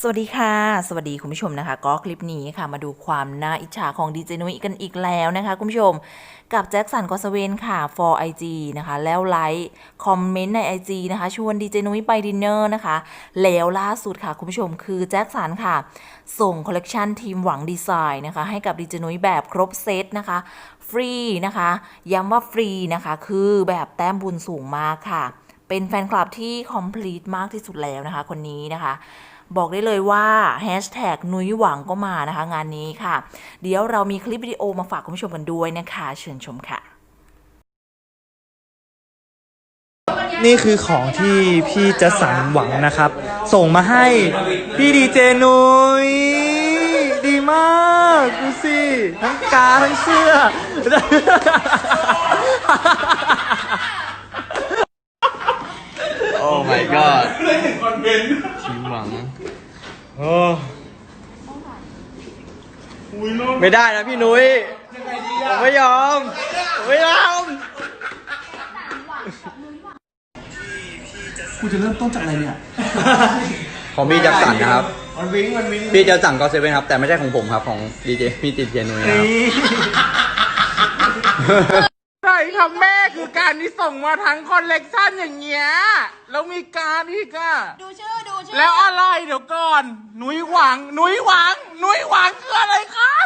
สวัสดีค่ะ สวัสดีคุณผู้ชมนะคะ ก็คลิปนี้ค่ะมาดูความน่าอิจฉาของดีเจนุ้ยกันอีกแล้วนะคะ คุณผู้ชมกับแจ็คสันกอสเวนค่ะ for IG นะคะ แล้วไลค์คอมเมนต์ใน IG นะคะ ชวนดีเจนุ้ยไปดินเนอร์นะคะ แล้วล่าสุดค่ะ คุณผู้ชมคือแจ็คสันค่ะ ส่งคอลเลกชันทีมหวังดีไซน์นะคะ ให้กับดีเจนุ้ยแบบครบเซตนะคะ ฟรีนะคะ ย้ำว่าฟรีนะคะ คือแบบแต้มบุญสูงมากค่ะ เป็นแฟนคลับที่ complete มากที่สุดแล้วนะคะ คนนี้นะคะ บอกได้เลยว่าแฮชแท็กนุ้ยหวังก็มานะคะ งานนี้ค่ะ เดี๋ยวเรามีคลิปวิดีโอมาฝากคุณผู้ชมกันด้วยนะคะ เชิญชมค่ะ นี่คือของที่พี่จะสันหวังนะครับ ส่งมาให้พี่ดีเจนุ้ยดีมาก ดูสิ ทั้งกาทั้งเสื้อ โอ้ my god ทีมหวังโอ้ไม่ได้นะพี่นุ้ยผมไม่ยอม ผมไม่ยอม กูจะเริ่มต้นจากอะไรเนี่ย ของพี่แจ็คสันนะครับ มันวิ้งมันวิ้งพี่แจ็คสันก็เซเว่นครับ แต่ไม่ใช่ของผมครับ ของดีเจพี่ติเจนุ้ยนะครับ ใช่ค่ะแม่คือการที่ส่งมาทั้งคอลเลกชันอย่างเงี้ย แล้วมีการอีกอะดูชื่อดูชื่อแล้วอะไรเดี๋ยวก่อน หนุยหวัง หนุยหวัง หนุยหวังคืออะไรคะห